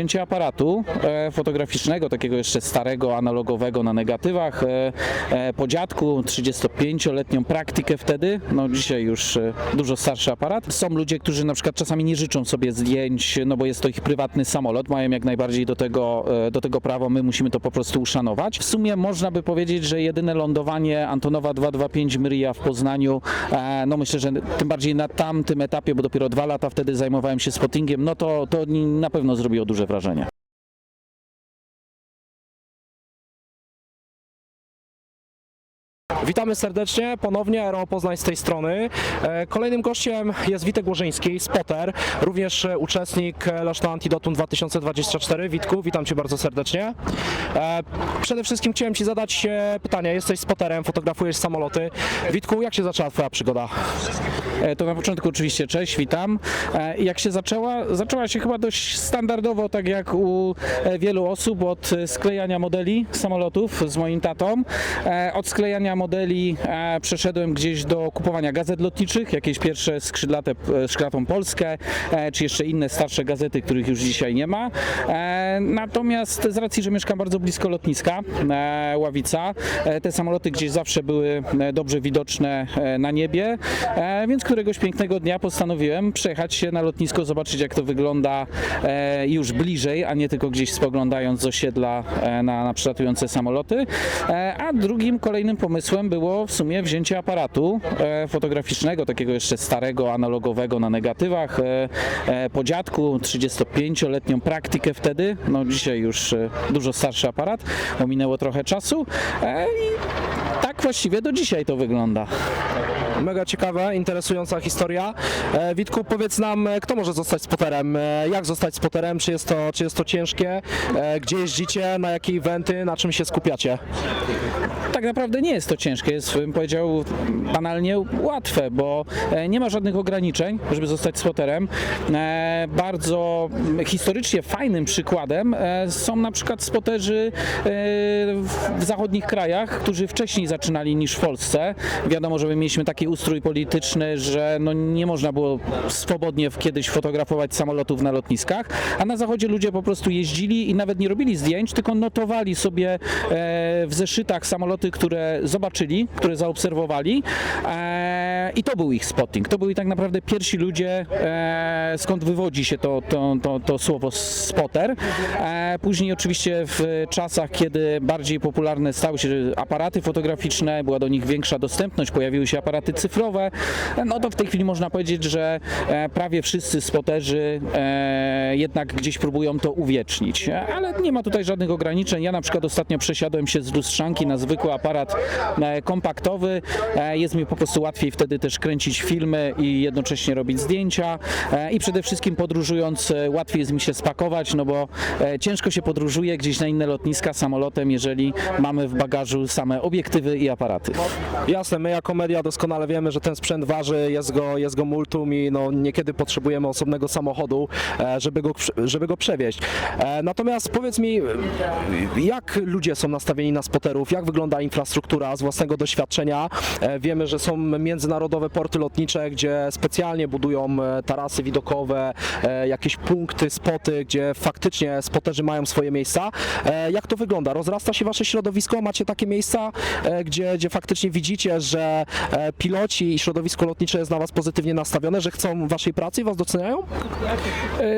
Zdjęcie aparatu e, fotograficznego, takiego jeszcze starego, analogowego na negatywach, e, e, po dziadku, 35-letnią praktykę wtedy, no dzisiaj już dużo starszy aparat. Są ludzie, którzy na przykład czasami nie życzą sobie zdjęć, no bo jest to ich prywatny samolot, mają jak najbardziej do tego, do tego prawo, my musimy to po prostu uszanować. W sumie można by powiedzieć, że jedyne lądowanie Antonowa 225 Mryja w Poznaniu, no myślę, że tym bardziej na tamtym etapie, bo dopiero dwa lata wtedy zajmowałem się spottingiem, no to, to na pewno zrobiło duże wrażenie. Witamy serdecznie, ponownie Aero Poznań z tej strony. E, Kolejnym gościem jest Witek Łożyński, spotter, również e, uczestnik e, Leszna Antidotum 2024. Witku, witam Cię bardzo serdecznie. Przede wszystkim chciałem Ci zadać pytanie, jesteś spotterem, fotografujesz samoloty. Witku, jak się zaczęła Twoja przygoda? E, To na początku oczywiście cześć, witam. E, Jak się zaczęła? Zaczęła się chyba dość standardowo, tak jak u e, wielu osób, od sklejania modeli samolotów z moim tatą. Od sklejania modeli przeszedłem gdzieś do kupowania gazet lotniczych, jakieś pierwsze skrzydlate, skrzydlatą Polskę, czy jeszcze inne starsze gazety, których już dzisiaj nie ma. Natomiast z racji, że mieszkam bardzo blisko lotniska Ławica, te samoloty gdzieś zawsze były dobrze widoczne na niebie, więc któregoś pięknego dnia postanowiłem przejechać się na lotnisko, zobaczyć jak to wygląda e, już bliżej, a nie tylko gdzieś spoglądając z osiedla e, na, na przylatujące samoloty. E, A drugim kolejnym pomysłem było w sumie wzięcie aparatu e, fotograficznego, takiego jeszcze starego, analogowego na negatywach, e, e, po dziadku, 35-letnią praktykę wtedy, no dzisiaj już e, dużo starszy aparat, bo minęło trochę czasu e, i tak właściwie do dzisiaj to wygląda. Mega ciekawa, interesująca historia. E, Witku, powiedz nam, e, kto może zostać spoterem? E, Jak zostać spoterem? Czy jest to, czy jest to ciężkie? E, Gdzie jeździcie? Na jakie eventy? Na czym się skupiacie? Tak naprawdę nie jest to ciężkie, jest bym powiedział banalnie łatwe, bo e, nie ma żadnych ograniczeń, żeby zostać spoterem. E, Bardzo historycznie fajnym przykładem e, są na przykład spoterzy w zachodnich krajach, którzy wcześniej zaczynali niż w Polsce. Wiadomo, że my mieliśmy taki ustrój polityczny, że no nie można było swobodnie kiedyś fotografować samolotów na lotniskach, a na zachodzie ludzie po prostu jeździli i nawet nie robili zdjęć, tylko notowali sobie w zeszytach samoloty, które zobaczyli, które zaobserwowali e, i to był ich spotting. To byli tak naprawdę pierwsi ludzie, e, skąd wywodzi się to, to, to, to słowo spotter. E, później oczywiście w czasach, kiedy bardziej popularne stały się aparaty fotograficzne, była do nich większa dostępność, pojawiły się aparaty cyfrowe, no to w tej chwili można powiedzieć, że e, prawie wszyscy spoterzy e, jednak gdzieś próbują to uwiecznić. Ale nie ma tutaj żadnych ograniczeń. Ja na przykład ostatnio przesiadłem się z lustrzanki na zwykły aparat e, kompaktowy. E, Jest mi po prostu łatwiej wtedy też kręcić filmy i jednocześnie robić zdjęcia. E, I przede wszystkim podróżując łatwiej jest mi się spakować, no bo ciężko się podróżuje gdzieś na inne lotniska samolotem, jeżeli mamy w bagażu same obiektywy i aparaty. Jasne, my jako media doskonale wiemy, że ten sprzęt waży, jest go, jest go multum i no, niekiedy potrzebujemy osobnego samochodu, żeby go, żeby go przewieźć. Natomiast powiedz mi, jak ludzie są nastawieni na spoterów, jak wygląda infrastruktura z własnego doświadczenia? E, Wiemy, że są międzynarodowe porty lotnicze, gdzie specjalnie budują e, tarasy widokowe, e, jakieś punkty, spoty, gdzie faktycznie spoterzy mają swoje miejsca. Jak to wygląda? Rozrasta się wasze środowisko? Macie takie miejsca, gdzie, gdzie faktycznie widzicie, że piloci i środowisko lotnicze jest na was pozytywnie nastawione, że chcą waszej pracy i was doceniają?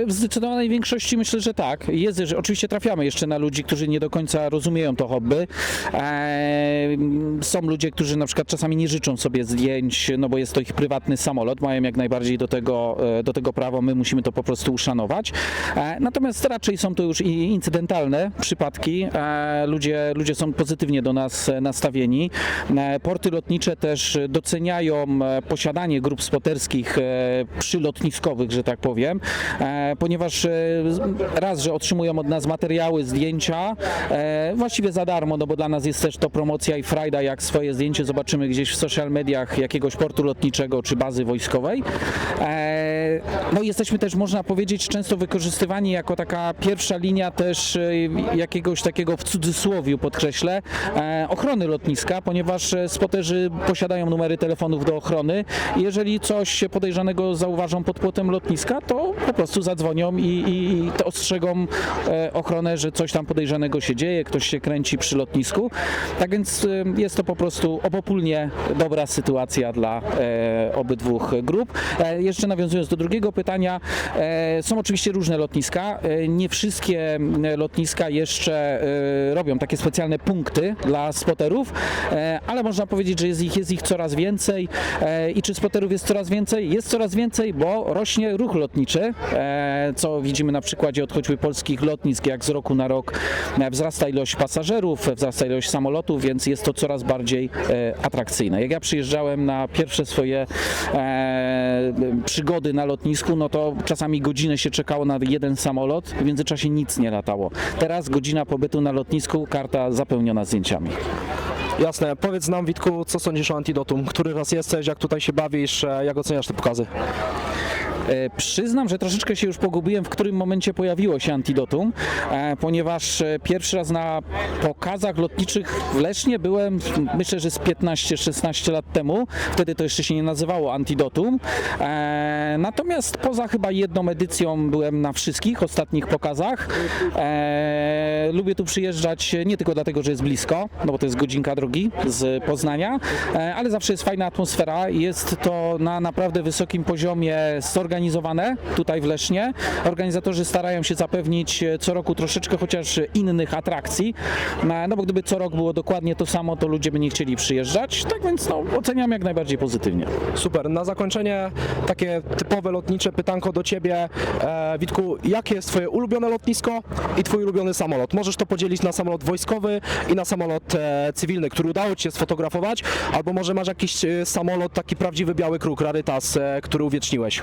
W zdecydowanej większości myślę, że tak. Jest, że oczywiście trafiamy jeszcze na ludzi, którzy nie do końca rozumieją to hobby. Są ludzie, którzy na przykład czasami nie życzą sobie zdjęć, no bo jest to ich prywatny samolot, mają jak najbardziej do tego, e, do tego prawo, my musimy to po prostu uszanować. E, Natomiast raczej są to już i incydentalne przypadki. E, Ludzie, ludzie są pozytywnie do nas nastawieni. Porty lotnicze też doceniają posiadanie grup spoterskich przylotniskowych, że tak powiem, ponieważ raz, że otrzymują od nas materiały, zdjęcia, właściwie za darmo, no bo dla nas jest też to promocja i frajda, jak swoje zdjęcie zobaczymy gdzieś w social mediach jakiegoś portu lotniczego czy bazy wojskowej. E, No i jesteśmy też, można powiedzieć, często wykorzystywani jako taka pierwsza linia też e, jakiegoś takiego w cudzysłowiu podkreślę, e, ochrony lotniska, ponieważ spoterzy posiadają numery telefonów do ochrony. Jeżeli coś podejrzanego zauważą pod płotem lotniska, to po prostu zadzwonią i, i, i ostrzegą ochronę, że coś tam podejrzanego się dzieje, ktoś się kręci przy lotnisku. Tak więc e, jest to po prostu obopólnie dobra sytuacja dla e, obydwu grup. E, jeszcze nawiązując do drugiego pytania, e, są oczywiście różne lotniska. Nie wszystkie lotniska jeszcze robią takie specjalne punkty dla spoterów, ale można powiedzieć, że jest ich, jest ich coraz więcej. I czy spoterów jest coraz więcej? Jest coraz więcej, bo rośnie ruch lotniczy, co widzimy na przykładzie od choćby polskich lotnisk, jak z roku na rok wzrasta ilość pasażerów, wzrasta ilość samolotów, więc jest to coraz bardziej e, atrakcyjne. Jak ja przyjeżdżałem na pierwsze swoje e, przygody na lotnisku, no to czasami godzinę się czekało na jeden samolot, w międzyczasie nic nie latało. Teraz godzina pobytu na lotnisku, karta zapełniona zdjęciami. Jasne. Powiedz nam, Witku, co sądzisz o Antidotum? Który raz jesteś, jak tutaj się bawisz, e, jak oceniasz te pokazy? E, Przyznam, że troszeczkę się już pogubiłem, w którym momencie pojawiło się antidotum, e, ponieważ e, pierwszy raz na pokazach lotniczych w Lesznie byłem, myślę, że z 15-16 lat temu. Wtedy to jeszcze się nie nazywało antidotum. Natomiast poza chyba jedną edycją byłem na wszystkich ostatnich pokazach. Lubię tu przyjeżdżać nie tylko dlatego, że jest blisko, no bo to jest godzinka drogi z Poznania, ale zawsze jest fajna atmosfera. Jest to na naprawdę wysokim poziomie zorganizowane tutaj w Lesznie. Organizatorzy starają się zapewnić e, co roku troszeczkę chociaż innych atrakcji, no no bo gdyby co rok było dokładnie to samo, to ludzie by nie chcieli przyjeżdżać. Tak więc no, oceniam jak najbardziej pozytywnie. Super. Na zakończenie takie typowe lotnicze pytanko do Ciebie. E, Witku, jakie jest Twoje ulubione lotnisko i Twój ulubiony samolot? Możesz to podzielić na samolot wojskowy i na samolot e, cywilny, który udało Ci się sfotografować, albo może masz jakiś e, samolot, taki prawdziwy biały kruk, rarytas, e, który uwieczniłeś.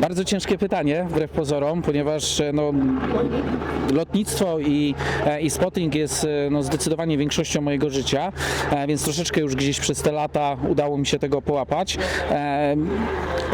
bardzo ciężkie pytanie, wbrew pozorom, ponieważ e, no, lotnictwo i, e, i spotting jest e, no, zdecydowanie większością mojego życia, e, więc troszeczkę już gdzieś przez te lata udało mi się tego połapać. E,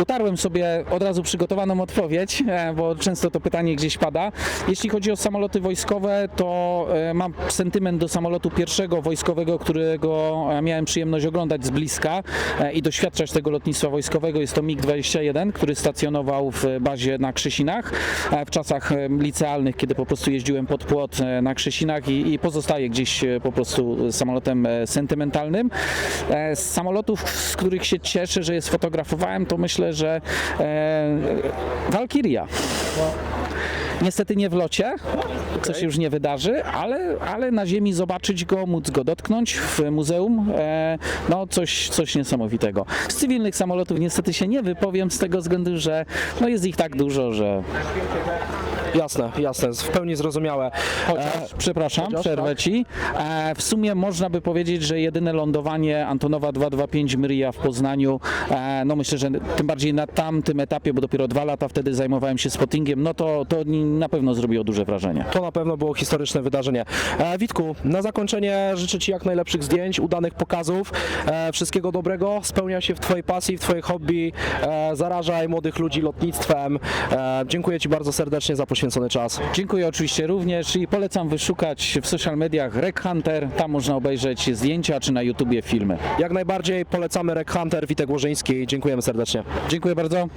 utarłem sobie od razu przygotowaną odpowiedź, e, bo często to pytanie gdzieś pada. Jeśli chodzi o samoloty wojskowe, to e, mam sentyment do samolotu pierwszego wojskowego, którego e, miałem przyjemność oglądać z bliska e, i doświadczać tego lotnictwa wojskowego. Jest to MiG-21, który stacjonował w bazie na Krzesinach e, w czasach licealnych, kiedy po prostu jeździłem pod płot e, na Krzesinach i, i pozostaje gdzieś e, po prostu samolotem e, sentymentalnym. Z samolotów, z których się cieszę, że je sfotografowałem, to myślę, że Valkyria. Niestety nie w locie, co się już nie wydarzy, ale, ale na ziemi zobaczyć go, móc go dotknąć w muzeum, e, no coś, coś niesamowitego. Z cywilnych samolotów niestety się nie wypowiem z tego względu, że no jest ich tak dużo, że Jasne, jasne, w pełni zrozumiałe. Chociaż, przepraszam, chociaż, przerwę tak. ci. E, w sumie można by powiedzieć, że jedyne lądowanie Antonowa 225 Mryja w Poznaniu, e, no myślę, że tym bardziej na tamtym etapie, bo dopiero dwa lata wtedy zajmowałem się spottingiem, no to, to na pewno zrobiło duże wrażenie. To na pewno było historyczne wydarzenie. E, Witku, na zakończenie życzę Ci jak najlepszych zdjęć, udanych pokazów, e, wszystkiego dobrego, spełnia się w Twojej pasji, w Twojej hobby, e, zarażaj młodych ludzi lotnictwem. E, dziękuję Ci bardzo serdecznie za poświęcony czas. Dziękuję oczywiście również i polecam wyszukać w social mediach Rec Hunter, tam można obejrzeć zdjęcia czy na YouTubie filmy. Jak najbardziej polecamy Rek Hunter, Witek Łożyński, dziękujemy serdecznie. Dziękuję bardzo.